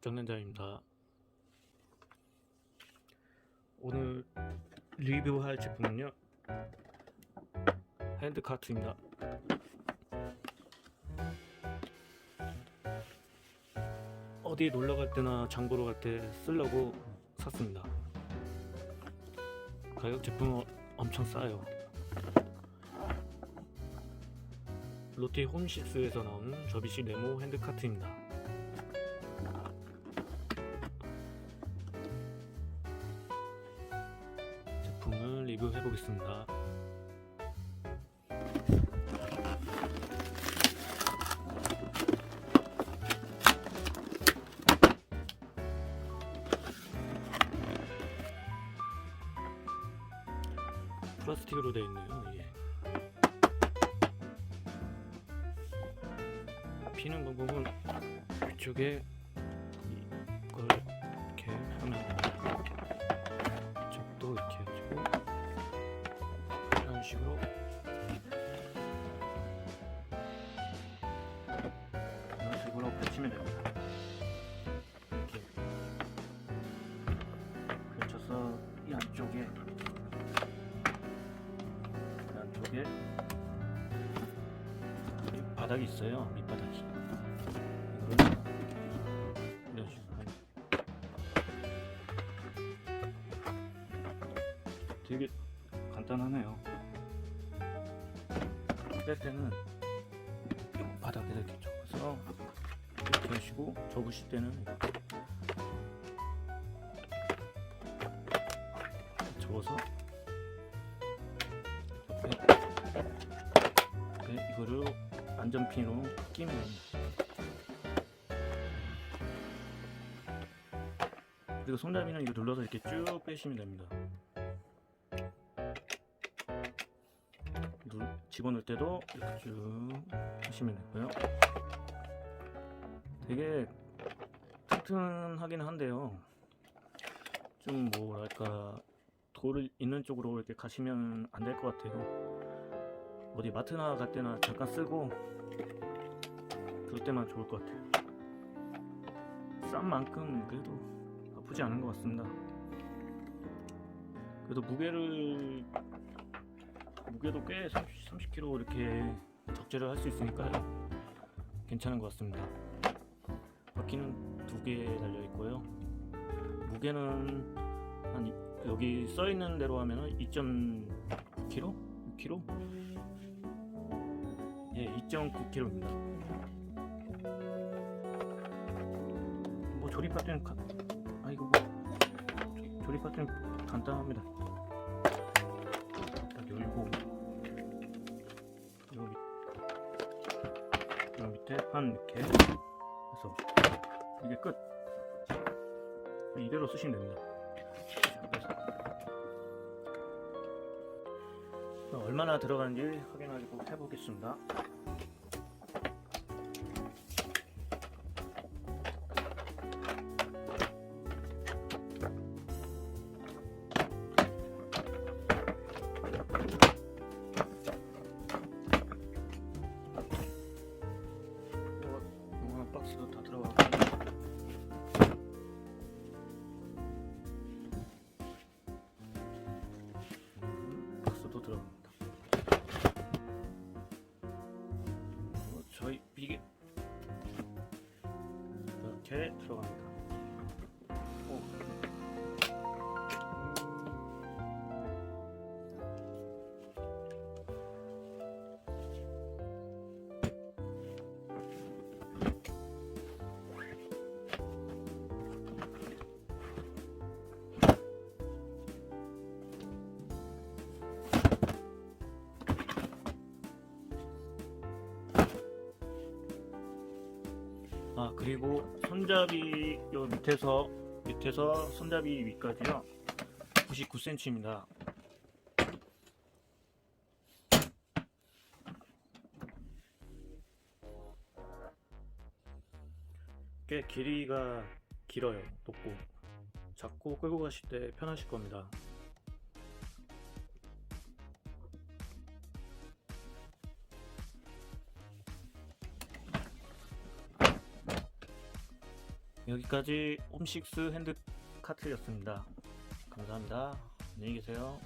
정len자입니다. 오늘 리뷰할 제품은요 핸드카트입니다. 어디 놀러 갈 때나 장 보러 갈 때 쓰려고 샀습니다. 가격 제품은 엄청 싸요. 롯데 홈식스에서 나오는 접이식 네모 핸드카트입니다. 리뷰해 보겠습니다. 플라스틱으로 되어 있네요. 이게. 피는 방법은 이쪽에 이걸 이 안쪽에 이 바닥이 있어요. 밑바닥이. 되게 간단하네요. 뺄 때는 이 바닥에 이렇게 접어서 이렇게 하시고 접으실 때는 접어서 옆에 네, 이거를 안전핀으로 끼면 됩니다. 그리고 손잡이는 이거 눌러서 이렇게 쭉 빼시면 됩니다. 눌, 집어넣을 때도 이렇게 쭉 하시면 되고요. 되게 튼튼하긴 한데요. 좀 뭐랄까 돌 있는 쪽으로 이렇게 가시면 안 될 것 같아요. 어디 마트나 갈 때나 잠깐 쓰고 그럴 때만 좋을 것 같아요. 싼 만큼 그래도 나쁘지 않은 것 같습니다. 그래도 무게를 무게도 꽤 30, 30kg 이렇게 적재를 할 수 있으니까 괜찮은 것 같습니다. 바퀴는 두 개 달려 있고요. 무게는 한 이- 여기 써 있는 대로 하면은 2.9kg, 6kg, 예, 2.9kg입니다. 뭐 조립할 때는 가... 아 이거 뭐 조- 조립할 때는 간단합니다. 딱 열고 요, 밑... 요 밑에 판 이렇게 해서 이게 끝. 이대로 쓰시면 됩니다. 얼마나 들어가는지 확인하고 해보겠습니다. 이렇게 들어갑니다. 아 그리고 손잡이 요 밑에서 밑에서 손잡이 위까지요 99cm입니다. 꽤 길이가 길어요. 높고 잡고 끌고 가실 때 편하실 겁니다. 여기까지 홈식스 핸드카트였습니다. 감사합니다. 안녕히 계세요.